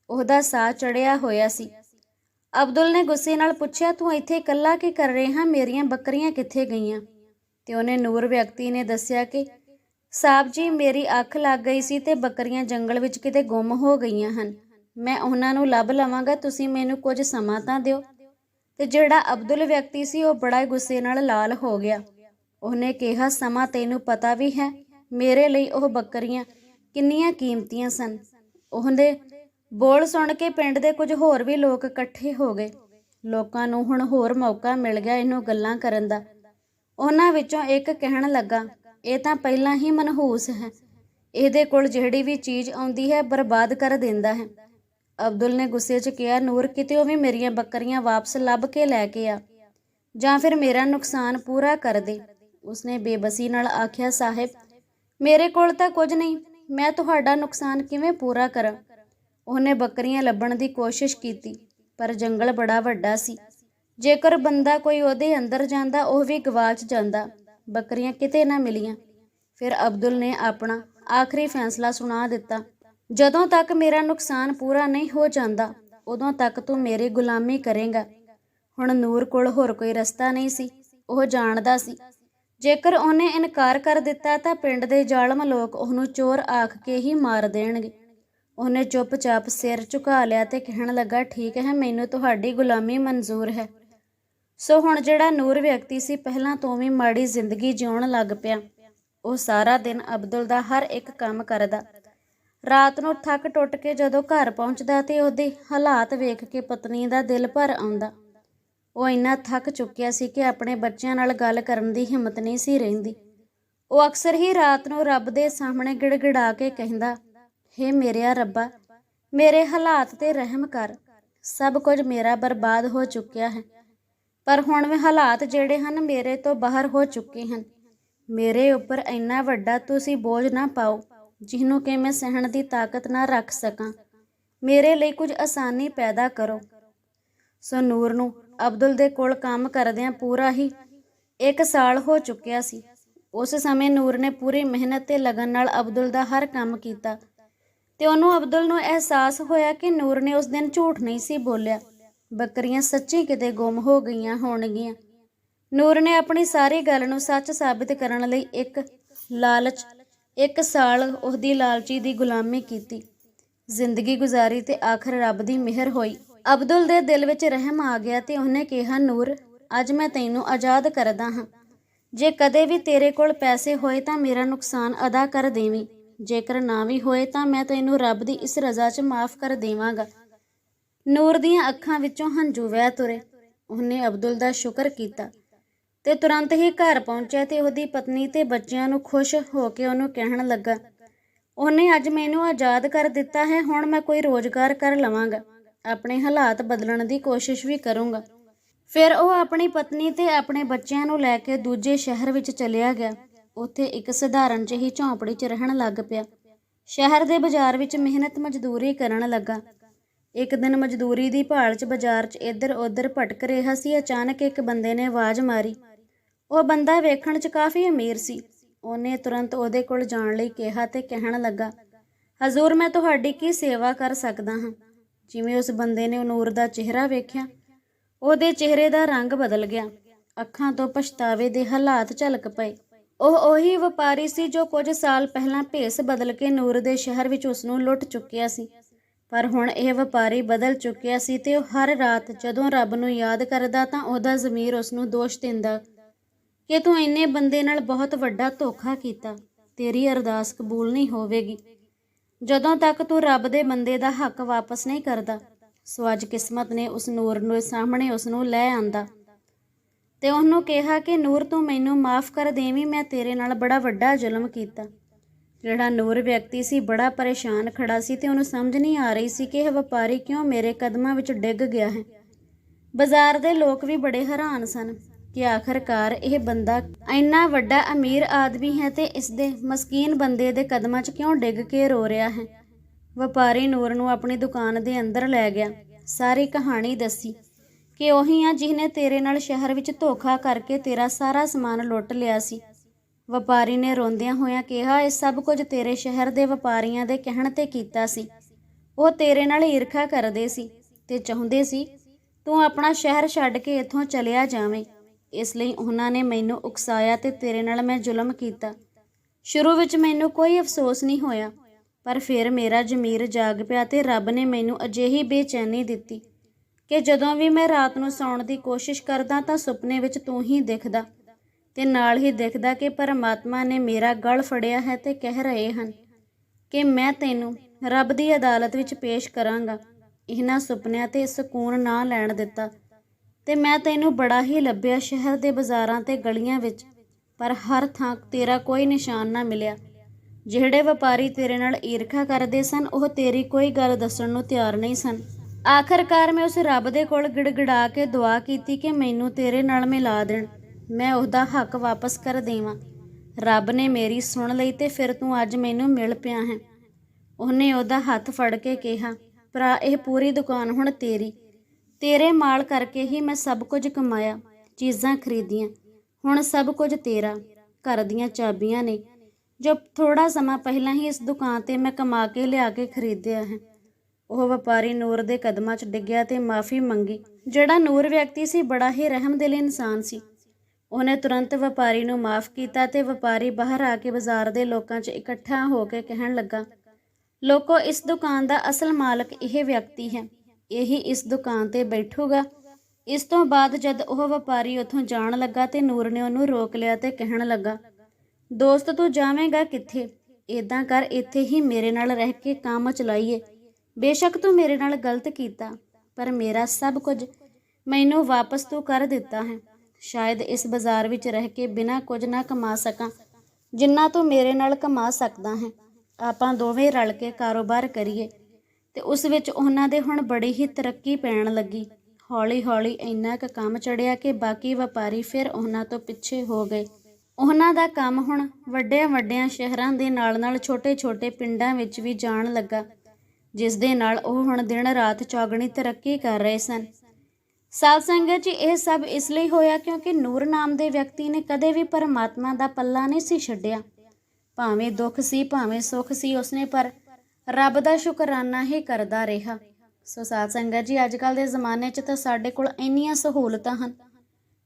ਉਹਦਾ ਸਾਹ ਚੜਿਆ ਹੋਇਆ ਸੀ। ਅਬਦੁਲ ਨੇ ਗੁੱਸੇ ਨਾਲ ਪੁੱਛਿਆ, ਤੂੰ ਇੱਥੇ ਇਕੱਲਾ ਕੀ ਕਰ ਰਿਹਾ? ਮੇਰੀਆਂ ਬੱਕਰੀਆਂ ਕਿੱਥੇ ਗਈਆਂ? ਤੇ ਉਹਨੇ ਨੂਰ ਵਿਅਕਤੀ ਨੇ ਦੱਸਿਆ ਕਿ ਸਾਹਿਬ ਜੀ, ਮੇਰੀ ਅੱਖ ਲੱਗ ਗਈ ਸੀ ਤੇ ਬੱਕਰੀਆਂ ਜੰਗਲ ਵਿੱਚ ਕਿਤੇ ਗੁੰਮ ਹੋ ਗਈਆਂ ਹਨ। ਮੈਂ ਉਹਨਾਂ ਨੂੰ ਲੱਭ ਲਵਾਂਗਾ, ਤੁਸੀਂ ਮੈਨੂੰ ਕੁਝ ਸਮਾਂ ਤਾਂ ਦਿਓ। ਤੇ ਜਿਹੜਾ ਅਬਦੁਲ ਵਿਅਕਤੀ ਸੀ, ਉਹ ਬੜਾ ਗੁੱਸੇ ਨਾਲ ਲਾਲ ਹੋ ਗਿਆ। ਉਹਨੇ ਕਿਹਾ, ਸਮਾਂ ਤੈਨੂੰ ਪਤਾ ਵੀ ਹੈ। ਮੇਰੇ ਲਈ ਉਹ ਬੱਕਰੀਆਂ ਕਿੰਨੀਆਂ ਕੀਮਤੀਆਂ ਸਨ? ਉਹਦੇ ਬੋਲ ਸੁਣ ਕੇ ਪਿੰਡ ਦੇ ਕੁਝ ਹੋਰ ਵੀ ਲੋਕ ਇਕੱਠੇ ਹੋ ਗਏ। ਲੋਕਾਂ ਨੂੰ ਹੁਣ ਹੋਰ ਮੌਕਾ ਮਿਲ ਗਿਆ ਇਹਨੂੰ ਗੱਲਾਂ ਕਰਨ ਦਾ। ਉਹਨਾਂ ਵਿੱਚੋਂ ਇੱਕ ਕਹਿਣ ਲੱਗਾ, ਇਹ ਤਾਂ ਪਹਿਲਾਂ ਹੀ ਮਨਹੂਸ ਹੈ। ਇਹਦੇ ਕੋਲ ਜਿਹੜੀ ਵੀ ਚੀਜ਼ ਆਉਂਦੀ ਹੈ, ਬਰਬਾਦ ਕਰ ਦਿੰਦਾ ਹੈ। ਅਬਦੁਲ ਨੇ ਗੁੱਸੇ 'ਚ ਕਿਹਾ, ਨੂਰ, ਕਿਤੇ ਉਹ ਵੀ ਮੇਰੀਆਂ ਬੱਕਰੀਆਂ ਵਾਪਸ ਲੱਭ ਕੇ ਲੈ ਕੇ ਆ। ਜਾਂ ਫਿਰ ਮੇਰਾ ਨੁਕਸਾਨ ਪੂਰਾ ਕਰ ਦੇ। ਉਸਨੇ ਬੇਬਸੀ ਨਾਲ ਆਖਿਆ, ਸਾਹਿਬ, ਮੇਰੇ ਕੋਲ ਤਾਂ ਕੁਝ ਨਹੀਂ। ਮੈਂ ਤੁਹਾਡਾ ਨੁਕਸਾਨ ਕਿਵੇਂ ਪੂਰਾ ਕਰਾਂ? ਉਹਨੇ ਬੱਕਰੀਆਂ ਲੱਭਣ ਦੀ ਕੋਸ਼ਿਸ਼ ਕੀਤੀ, ਪਰ ਜੰਗਲ ਬੜਾ ਵੱਡਾ ਸੀ। ਜੇਕਰ ਬੰਦਾ ਕੋਈ ਉਹਦੇ ਅੰਦਰ ਜਾਂਦਾ, ਉਹ ਵੀ ਗਵਾਚ ਜਾਂਦਾ। ਬੱਕਰੀਆਂ ਕਿਤੇ ਨਾ ਮਿਲੀਆਂ। ਫਿਰ ਅਬਦੁਲ ਨੇ ਆਪਣਾ ਆਖਰੀ ਫੈਸਲਾ ਸੁਣਾ ਦਿੱਤਾ। ਜਦੋਂ ਤੱਕ ਮੇਰਾ ਨੁਕਸਾਨ ਪੂਰਾ ਨਹੀਂ ਹੋ ਜਾਂਦਾ, ਉਦੋਂ ਤੱਕ ਤੂੰ ਮੇਰੀ ਗੁਲਾਮੀ ਕਰੇਗਾ। ਹੁਣ ਨੂਰ ਕੋਲ ਹੋਰ ਕੋਈ ਰਸਤਾ ਨਹੀਂ ਸੀ, ਉਹ ਜਾਣਦਾ ਸੀ। ਜੇਕਰ ਉਹਨੇ ਇਨਕਾਰ ਕਰ ਦਿੱਤਾ, ਤਾਂ ਪਿੰਡ ਦੇ ਜ਼ਾਲਮ ਲੋਕ ਉਹਨੂੰ ਚੋਰ ਆਖ ਕੇ ਹੀ ਮਾਰ ਦੇਣਗੇ। ਉਹਨੇ ਚੁੱਪਚਾਪ ਸਿਰ ਝੁਕਾ ਲਿਆ ਤੇ ਕਹਿਣ ਲੱਗਾ, ਠੀਕ ਹੈ, ਮੈਨੂੰ ਤੁਹਾਡੀ ਗੁਲਾਮੀ ਮਨਜ਼ੂਰ ਹੈ। ਸੋ ਹੁਣ ਜਿਹੜਾ ਨੂਰ ਵਿਅਕਤੀ ਸੀ, ਪਹਿਲਾਂ ਤੋਂ ਵੀ ਮਾੜੀ ਜ਼ਿੰਦਗੀ ਜਿਉਣ ਲੱਗ ਪਿਆ। ਉਹ ਸਾਰਾ ਦਿਨ ਅਬਦੁਲ ਦਾ ਹਰ ਇੱਕ ਕੰਮ ਕਰਦਾ। ਰਾਤ ਨੂੰ ਥੱਕ ਟੁੱਟ ਕੇ ਜਦੋਂ ਘਰ ਪਹੁੰਚਦਾ ਤੇ ਉਹਦੇ ਹਾਲਾਤ ਵੇਖ ਕੇ ਪਤਨੀ ਦਾ ਦਿਲ ਭਰ ਆਉਂਦਾ। ਉਹ ਇੰਨਾ ਥੱਕ ਚੁੱਕਿਆ ਸੀ ਕਿ ਆਪਣੇ ਬੱਚਿਆਂ ਨਾਲ ਗੱਲ ਕਰਨ ਦੀ ਹਿੰਮਤ ਨਹੀਂ ਸੀ ਰਹਿੰਦੀ। ਉਹ ਅਕਸਰ ਹੀ ਰਾਤ ਨੂੰ ਰੱਬ ਦੇ ਸਾਹਮਣੇ ਗਿੜਗਿੜਾ ਕੇ ਕਹਿੰਦਾ ਹੇ ਮੇਰਿਆ ਰੱਬਾ, ਮੇਰੇ ਹਾਲਾਤ ਤੇ ਰਹਿਮ ਕਰ। ਸਭ ਕੁਝ ਮੇਰਾ ਬਰਬਾਦ ਹੋ ਚੁੱਕਿਆ ਹੈ। ਪਰ ਹੁਣ ਵੀ ਹਾਲਾਤ ਜਿਹੜੇ ਹਨ ਮੇਰੇ ਤੋਂ ਬਾਹਰ ਹੋ ਚੁੱਕੇ ਹਨ। ਮੇਰੇ ਉੱਪਰ ਇੰਨਾ ਵੱਡਾ ਤੁਸੀਂ ਬੋਝ ਨਾ ਪਾਓ, ਜਿਹਨੂੰ ਕਿ ਮੈਂ ਸਹਿਣ ਦੀ ਤਾਕਤ ਨਾ ਰੱਖ ਸਕਾਂ। ਮੇਰੇ ਲਈ ਕੁਝ ਆਸਾਨੀ ਪੈਦਾ ਕਰੋ। ਸੋ ਨੂਰ ਨੂੰ ਅਬਦੁਲ ਦੇ ਕੋਲ ਕੰਮ ਕਰਦਿਆਂ ਪੂਰਾ ਹੀ ਇੱਕ ਸਾਲ ਹੋ ਚੁੱਕਿਆ ਸੀ। ਉਸ ਸਮੇਂ ਨੂਰ ਨੇ ਪੂਰੀ ਮਿਹਨਤ ਤੇ ਲਗਨ ਨਾਲ ਅਬਦੁਲ ਦਾ ਹਰ ਕੰਮ ਕੀਤਾ। ਤੇ ਉਹਨੂੰ ਅਬਦੁਲ ਨੂੰ ਅਹਿਸਾਸ ਹੋਇਆ ਕਿ ਨੂਰ ਨੇ ਉਸ ਦਿਨ ਝੂਠ ਨਹੀਂ ਸੀ ਬੋਲਿਆ। ਬੱਕਰੀਆਂ ਸੱਚੀ ਕਿਤੇ ਗੁੰਮ ਹੋ ਗਈਆਂ ਹੋਣਗੀਆਂ। ਨੂਰ ਨੇ ਆਪਣੀ ਸਾਰੀ ਗੱਲ ਨੂੰ ਸੱਚ ਸਾਬਿਤ ਕਰਨ ਲਈ ਇੱਕ ਲਾਲਚ, ਇੱਕ ਸਾਲ ਉਹਦੀ ਲਾਲਚੀ ਦੀ ਗੁਲਾਮੀ ਕੀਤੀ। ਜ਼ਿੰਦਗੀ ਗੁਜ਼ਾਰੀ ਤੇ ਆਖਰ ਰੱਬ ਦੀ ਮਿਹਰ ਹੋਈ। ਅਬਦੁਲ ਦੇ ਦਿਲ ਵਿੱਚ ਰਹਿਮ ਆ ਗਿਆ ਤੇ ਉਹਨੇ ਕਿਹਾ, ਨੂਰ, ਅੱਜ ਮੈਂ ਤੈਨੂੰ ਆਜ਼ਾਦ ਕਰਦਾ ਹਾਂ। ਜੇ ਕਦੇ ਵੀ ਤੇਰੇ ਕੋਲ ਪੈਸੇ ਹੋਏ ਤਾਂ ਮੇਰਾ ਨੁਕਸਾਨ ਅਦਾ ਕਰ ਦੇਵੀਂ। ਜੇਕਰ ਨਾ ਵੀ ਹੋਏ ਤਾਂ ਮੈਂ ਤੈਨੂੰ ਰੱਬ ਦੀ ਇਸ ਰਜ਼ਾ 'ਚ ਮਾਫ ਕਰ ਦੇਵਾਂਗਾ। ਨੂਰ ਦੀਆਂ ਅੱਖਾਂ ਵਿੱਚੋਂ ਹੰਝੂ ਵਹਿ ਤੁਰੇ। ਉਹਨੇ ਅਬਦੁਲ ਦਾ ਸ਼ੁਕਰ ਕੀਤਾ ਤੇ ਤੁਰੰਤ ਹੀ ਘਰ ਪਹੁੰਚਿਆ ਤੇ ਉਹਦੀ ਪਤਨੀ ਤੇ ਬੱਚਿਆਂ ਨੂੰ ਖੁਸ਼ ਹੋ ਕੇ ਉਹਨੂੰ ਕਹਿਣ ਲੱਗਾ, ਉਹਨੇ ਅੱਜ ਮੈਨੂੰ ਆਜ਼ਾਦ ਕਰ ਦਿੱਤਾ ਹੈ, ਹੁਣ ਮੈਂ ਕੋਈ ਰੋਜ਼ਗਾਰ ਕਰ ਲਵਾਂਗਾ। ਆਪਣੇ ਹਾਲਾਤ ਬਦਲਣ ਦੀ ਕੋਸ਼ਿਸ਼ ਵੀ ਕਰੂੰਗਾ। ਫਿਰ ਉਹ ਆਪਣੀ ਪਤਨੀ ਤੇ ਆਪਣੇ ਬੱਚਿਆਂ ਨੂੰ ਲੈ ਕੇ ਦੂਜੇ ਸ਼ਹਿਰ ਵਿੱਚ ਚਲਿਆ ਗਿਆ। ਉੱਥੇ ਇੱਕ ਸਧਾਰਨ ਜਿਹੀ ਝੌਂਪੜੀ 'ਚ ਰਹਿਣ ਲੱਗ ਪਿਆ। ਸ਼ਹਿਰ ਦੇ ਬਾਜ਼ਾਰ ਵਿੱਚ ਮਿਹਨਤ ਮਜ਼ਦੂਰੀ ਕਰਨ ਲੱਗਾ। ਇੱਕ ਦਿਨ ਮਜ਼ਦੂਰੀ ਦੀ ਭਾਲ 'ਚ ਬਾਜ਼ਾਰ 'ਚ ਇੱਧਰ-ਉੱਧਰ ਭਟਕ ਰਿਹਾ ਸੀ। ਅਚਾਨਕ ਇੱਕ ਬੰਦੇ ਨੇ ਆਵਾਜ਼ ਮਾਰੀ। ਉਹ ਬੰਦਾ ਵੇਖਣ 'ਚ ਕਾਫੀ ਅਮੀਰ ਸੀ। ਉਹਨੇ ਤੁਰੰਤ ਉਹਦੇ ਕੋਲ ਜਾਣ ਲਈ ਕਿਹਾ ਤੇ ਕਹਿਣ ਲੱਗਾ, ਹਜ਼ੂਰ, ਮੈਂ ਤੁਹਾਡੀ ਕੀ ਸੇਵਾ ਕਰ ਸਕਦਾ ਹਾਂ? ਜਿਵੇਂ ਉਸ ਬੰਦੇ ਨੇ ਨੂਰ ਦਾ ਚਿਹਰਾ ਵੇਖਿਆ। ਉਹਦੇ ਚਿਹਰੇ ਦਾ ਰੰਗ ਬਦਲ ਗਿਆ। ਅੱਖਾਂ ਤੋਂ ਪਛਤਾਵੇ ਦੇ ਹਾਲਾਤ ਝਲਕ ਪਏ। ਉਹ ਉਹੀ ਵਪਾਰੀ ਸੀ ਜੋ ਕੁਝ ਸਾਲ ਪਹਿਲਾਂ ਭੇਸ ਬਦਲ ਕੇ ਨੂਰ ਦੇ ਸ਼ਹਿਰ ਵਿੱਚ ਉਸ ਨੂੰ ਲੁੱਟ ਚੁੱਕਿਆ ਸੀ। ਪਰ ਹੁਣ ਇਹ ਵਪਾਰੀ ਬਦਲ ਚੁੱਕਿਆ ਸੀ ਤੇ ਉਹ ਹਰ ਰਾਤ ਜਦੋਂ ਰੱਬ ਨੂੰ ਯਾਦ ਕਰਦਾ ਤਾਂ ਉਹਦਾ ਜ਼ਮੀਰ ਉਸ ਨੂੰ ਦੋਸ਼ ਦਿੰਦਾ, ਕਿ ਤੂੰ ਇੰਨੇ ਬੰਦੇ ਨਾਲ ਬਹੁਤ ਵੱਡਾ ਧੋਖਾ ਕੀਤਾ, ਤੇਰੀ ਅਰਦਾਸ ਕਬੂਲ ਨਹੀਂ ਹੋਵੇਗੀ। ਜਦੋਂ ਤੱਕ ਤੂੰ ਰੱਬ ਦੇ ਬੰਦੇ ਦਾ ਹੱਕ ਵਾਪਸ ਨਹੀਂ ਕਰਦਾ, ਸੋ ਅੱਜ ਕਿਸਮਤ ਨੇ ਉਸ ਨੂਰ ਨੂੰ ਸਾਹਮਣੇ ਉਸ ਨੂੰ ਲੈ ਆਂਦਾ। ਤੇ ਉਹਨੂੰ ਕਿਹਾ ਕਿ, ਨੂਰ, ਤੂੰ ਮੈਨੂੰ ਮਾਫ ਕਰ ਦੇਵੀਂ, ਮੈਂ ਤੇਰੇ ਨਾਲ ਬੜਾ ਵੱਡਾ ਜ਼ੁਲਮ ਕੀਤਾ। ਜਿਹੜਾ ਨੂਰ ਵਿਅਕਤੀ ਸੀ, ਬੜਾ ਪਰੇਸ਼ਾਨ ਖੜਾ ਸੀ ਤੇ ਉਹਨੂੰ ਸਮਝ ਨਹੀਂ ਆ ਰਹੀ ਸੀ ਕਿ ਇਹ ਵਪਾਰੀ ਕਿਉਂ ਮੇਰੇ ਕਦਮਾਂ ਵਿੱਚ ਡਿੱਗ ਗਿਆ ਹੈ। ਬਾਜ਼ਾਰ ਦੇ ਲੋਕ ਵੀ ਬੜੇ ਹੈਰਾਨ ਸਨ ਕਿ ਆਖਰਕਾਰ ਇਹ ਬੰਦਾ ਇੰਨਾ ਵੱਡਾ ਅਮੀਰ ਆਦਮੀ ਹੈ ਤੇ ਇਸ ਦੇ ਮਸਕੀਨ ਬੰਦੇ ਦੇ ਕਦਮਾਂ 'ਚ ਕਿਉਂ ਡਿੱਗ ਕੇ ਰੋ ਰਿਹਾ ਹੈ? ਵਪਾਰੀ ਨੂਰ ਨੂੰ ਆਪਣੀ ਦੁਕਾਨ ਦੇ ਅੰਦਰ ਲੈ ਗਿਆ। ਸਾਰੀ ਕਹਾਣੀ ਦੱਸੀ। ਕਿ ਉਹੀ ਆ ਜਿਹਨੇ ਤੇਰੇ ਨਾਲ ਸ਼ਹਿਰ ਵਿੱਚ ਧੋਖਾ ਕਰਕੇ ਤੇਰਾ ਸਾਰਾ ਸਮਾਨ ਲੁੱਟ ਲਿਆ ਸੀ। ਵਪਾਰੀ ਨੇ ਰੋਂਦਿਆਂ ਹੋਇਆਂ ਕਿਹਾ, ਇਹ ਸਭ ਕੁਝ ਤੇਰੇ ਸ਼ਹਿਰ ਦੇ ਵਪਾਰੀਆਂ ਦੇ ਕਹਿਣ ਤੇ ਕੀਤਾ ਸੀ। ਉਹ ਤੇਰੇ ਨਾਲ ਈਰਖਾ ਕਰਦੇ ਸੀ ਤੇ ਚਾਹੁੰਦੇ ਸੀ, ਤੂੰ ਆਪਣਾ ਸ਼ਹਿਰ ਛੱਡ ਕੇ ਇੱਥੋਂ ਚਲਿਆ ਜਾਵੇਂ। ਇਸ ਲਈ ਉਹਨਾਂ ਨੇ ਮੈਨੂੰ ਉਕਸਾਇਆ ਤੇ ਤੇਰੇ ਨਾਲ ਮੈਂ ਜ਼ੁਲਮ ਕੀਤਾ। ਸ਼ੁਰੂ ਵਿੱਚ ਮੈਨੂੰ ਕੋਈ ਅਫਸੋਸ ਨਹੀਂ ਹੋਇਆ, ਪਰ ਫਿਰ ਮੇਰਾ ਜ਼ਮੀਰ ਜਾਗ ਪਿਆ ਤੇ ਰੱਬ ਨੇ ਮੈਨੂੰ ਅਜਿਹੀ ਬੇਚੈਨੀ ਦਿੱਤੀ। ਕਿ ਜਦੋਂ ਵੀ ਮੈਂ ਰਾਤ ਨੂੰ ਸੌਣ ਦੀ ਕੋਸ਼ਿਸ਼ ਕਰਦਾ ਤਾਂ ਸੁਪਨੇ ਵਿੱਚ ਤੂੰ ਹੀ ਦਿਖਦਾ ਤੇ ਨਾਲ ਹੀ ਦਿਖਦਾ ਕਿ ਪਰਮਾਤਮਾ ਨੇ ਮੇਰਾ ਗਲ ਫੜਿਆ ਹੈ ਤੇ ਕਹਿ ਰਹੇ ਹਨ ਕਿ ਮੈਂ ਤੈਨੂੰ ਰੱਬ ਦੀ ਅਦਾਲਤ ਵਿੱਚ ਪੇਸ਼ ਕਰਾਂਗਾ। ਇਹਨਾਂ ਸੁਪਨਿਆਂ ਤੇ ਸਕੂਨ ਨਾ ਲੈਣ ਦਿੱਤਾ ਤੇ ਮੈਂ ਤੈਨੂੰ ਬੜਾ ਹੀ ਲੱਭਿਆ ਸ਼ਹਿਰ ਦੇ ਬਾਜ਼ਾਰਾਂ ਤੇ ਗਲੀਆਂ ਵਿੱਚ, ਪਰ ਹਰ ਥਾਂ ਤੇਰਾ ਕੋਈ ਨਿਸ਼ਾਨ ਨਾ ਮਿਲਿਆ। ਜਿਹੜੇ ਵਪਾਰੀ ਤੇਰੇ ਨਾਲ ਈਰਖਾ ਕਰਦੇ ਸਨ, ਉਹ ਤੇਰੀ ਕੋਈ ਗੱਲ ਦੱਸਣ ਨੂੰ ਤਿਆਰ ਨਹੀਂ ਸਨ। ਆਖਰਕਾਰ ਮੈਂ ਉਸ ਰੱਬ ਦੇ ਕੋਲ ਗਿੜਗਿੜਾ ਕੇ ਦੁਆ ਕੀਤੀ ਕਿ ਮੈਨੂੰ ਤੇਰੇ ਨਾਲ ਮਿਲਾ ਦੇਣ। ਮੈਂ ਉਹਦਾ ਹੱਕ ਵਾਪਸ ਕਰ ਦੇਵਾਂ। ਰੱਬ ਨੇ ਮੇਰੀ ਸੁਣ ਲਈ ਤੇ ਫਿਰ ਤੂੰ ਅੱਜ ਮੈਨੂੰ ਮਿਲ ਪਿਆ ਹੈ। ਉਹਨੇ ਉਹਦਾ ਹੱਥ ਫੜ ਕੇ ਕਿਹਾ, ਭਰਾ, ਇਹ ਪੂਰੀ ਦੁਕਾਨ ਹੁਣ ਤੇਰੀ। ਤੇਰੇ ਮਾਲ ਕਰਕੇ ਹੀ ਮੈਂ ਸਭ ਕੁਝ ਕਮਾਇਆ, ਚੀਜ਼ਾਂ ਖਰੀਦੀਆਂ। ਹੁਣ ਸਭ ਕੁਝ ਤੇਰਾ। ਘਰ ਦੀਆਂ ਚਾਬੀਆਂ ਨੇ। ਜੋ ਥੋੜਾ ਸਮਾਂ ਪਹਿਲਾਂ ਹੀ ਇਸ ਦੁਕਾਨ ਤੇ ਮੈਂ ਕਮਾ ਕੇ ਲਿਆ ਕੇ ਖਰੀਦਿਆ ਹੈ। ਉਹ ਵਪਾਰੀ ਨੂਰ ਦੇ ਕਦਮਾਂ 'ਚ ਡਿੱਗਿਆ ਤੇ ਮਾਫੀ ਮੰਗੀ, ਜਿਹੜਾ ਨੂਰ ਵਿਅਕਤੀ ਸੀ ਬੜਾ ਹੀ ਰਹਿਮਦਿਲ ਇਨਸਾਨ ਸੀ। ਉਹਨੇ ਤੁਰੰਤ ਵਪਾਰੀ ਨੂੰ ਮਾਫ ਕੀਤਾ ਤੇ ਵਪਾਰੀ ਬਾਹਰ ਆ ਕੇ ਬਾਜ਼ਾਰ ਦੇ ਲੋਕਾਂ 'ਚ ਇਕੱਠਾ ਹੋ ਕੇ ਕਹਿਣ ਲੱਗਾ, ਲੋਕੋ, ਇਸ ਦੁਕਾਨ ਦਾ ਅਸਲ ਮਾਲਕ ਇਹ ਵਿਅਕਤੀ ਹੈ। ਇਹੀ ਇਸ ਦੁਕਾਨ ਤੇ ਬੈਠੂਗਾ। ਇਸ ਤੋਂ ਬਾਅਦ ਜਦ ਉਹ ਵਪਾਰੀ ਉੱਥੋਂ ਜਾਣ ਲੱਗਾ ਤੇ ਨੂਰ ਨੇ ਉਹਨੂੰ ਰੋਕ ਲਿਆ ਤੇ ਕਹਿਣ ਲੱਗਾ, ਦੋਸਤ, ਤੂੰ ਜਾਵੇਂਗਾ ਕਿੱਥੇ? ਇਦਾਂ ਕਰ, ਇੱਥੇ ਹੀ ਮੇਰੇ ਨਾਲ ਰਹਿ ਕੇ ਕੰਮ ਚਲਾਈਏ। ਬੇਸ਼ੱਕ ਤੂੰ ਮੇਰੇ ਨਾਲ ਗਲਤ ਕੀਤਾ, ਪਰ ਮੇਰਾ ਸਭ ਕੁਝ ਮੈਨੂੰ ਵਾਪਸ ਤੂੰ ਕਰ ਦਿੱਤਾ ਹੈ। ਸ਼ਾਇਦ ਇਸ ਬਾਜ਼ਾਰ ਵਿੱਚ ਰਹਿ ਕੇ ਬਿਨਾਂ ਕੁਝ ਨਾ ਕਮਾ ਸਕਾਂ, ਜਿੰਨਾ ਤੂੰ ਮੇਰੇ ਨਾਲ ਕਮਾ ਸਕਦਾ ਹੈ। ਆਪਾਂ ਦੋਵੇਂ ਰਲ ਕੇ ਕਾਰੋਬਾਰ ਕਰੀਏ, ਤੇ ਉਸ ਵਿੱਚ ਉਹਨਾਂ ਦੇ ਹੁਣ ਬੜੀ ਹੀ ਤਰੱਕੀ ਪੈਣ ਲੱਗੀ। ਹੌਲੀ-ਹੌਲੀ ਇੰਨਾ ਕੁ ਕੰਮ ਚੜਿਆ ਕਿ ਬਾਕੀ ਵਪਾਰੀ ਫਿਰ ਉਹਨਾਂ ਤੋਂ ਪਿੱਛੇ ਹੋ ਗਏ। ਉਹਨਾਂ ਦਾ ਕੰਮ ਹੁਣ ਵੱਡਿਆਂ-ਵੱਡਿਆਂ ਸ਼ਹਿਰਾਂ ਦੇ ਨਾਲ-ਨਾਲ ਛੋਟੇ-ਛੋਟੇ ਪਿੰਡਾਂ ਵਿੱਚ ਵੀ ਜਾਣ ਲੱਗਾ। ਜਿਸ ਦੇ ਨਾਲ ਉਹ ਹੁਣ ਦਿਨ ਰਾਤ ਚੌਗਣੀ ਤਰੱਕੀ ਕਰ ਰਹੇ ਸਨ। ਸਾਧ ਸੰਗਤ ਜੀ, ਇਹ ਸਭ ਇਸ ਲਈ ਹੋਇਆ ਕਿਉਂਕਿ ਨੂਰ ਨਾਮ ਦੇ ਵਿਅਕਤੀ ਨੇ ਕਦੇ ਵੀ ਪਰਮਾਤਮਾ ਦਾ ਪੱਲਾ ਨਹੀਂ ਸੀ ਛੱਡਿਆ। ਭਾਵੇਂ ਦੁੱਖ ਸੀ, ਭਾਵੇਂ ਸੁੱਖ ਸੀ, ਉਸਨੇ ਪਰ ਰੱਬ ਦਾ ਸ਼ੁਕਰਾਨਾ ਹੀ ਕਰਦਾ ਰਿਹਾ। ਸੋ ਸਾਧ ਸੰਗਤ ਜੀ ਅੱਜ ਕੱਲ ਦੇ ਜ਼ਮਾਨੇ 'ਚ ਤਾਂ ਸਾਡੇ ਕੋਲ ਇੰਨੀਆਂ ਸਹੂਲਤਾਂ ਹਨ।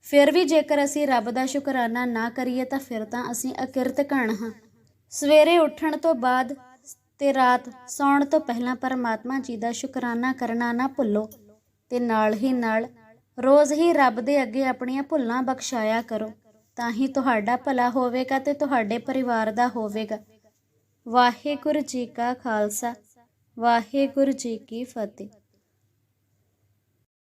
ਫਿਰ ਵੀ ਜੇਕਰ ਅਸੀਂ ਰੱਬ ਦਾ ਸ਼ੁਕਰਾਨਾ ਨਾ ਕਰੀਏ ਤਾਂ ਫਿਰ ਤਾਂ ਅਸੀਂ ਅਕਿਰਤ ਘਣ ਹਾਂ। ਸਵੇਰੇ ਉੱਠਣ ਤੋਂ ਬਾਅਦ ਤੇ ਰਾਤ ਸੌਣ ਤੋਂ ਪਹਿਲਾਂ ਪਰਮਾਤਮਾ ਜੀ ਦਾ ਸ਼ੁਕਰਾਨਾ ਕਰਨਾ ਨਾ ਭੁੱਲੋ ਤੇ ਨਾਲ ਹੀ ਨਾਲ ਰੋਜ਼ ਹੀ ਰੱਬ ਦੇ ਅੱਗੇ ਆਪਣੀਆਂ ਭੁੱਲਾਂ ਬਖਸ਼ਾਇਆ ਕਰੋ, ਤਾਂ ਹੀ ਤੁਹਾਡਾ ਭਲਾ ਹੋਵੇਗਾ ਤੇ ਤੁਹਾਡੇ ਪਰਿਵਾਰ ਦਾ ਹੋਵੇਗਾ। ਵਾਹਿਗੁਰੂ ਜੀ ਕਾ ਖਾਲਸਾ, ਵਾਹਿਗੁਰੂ ਜੀ ਕੀ ਫਤਿਹ।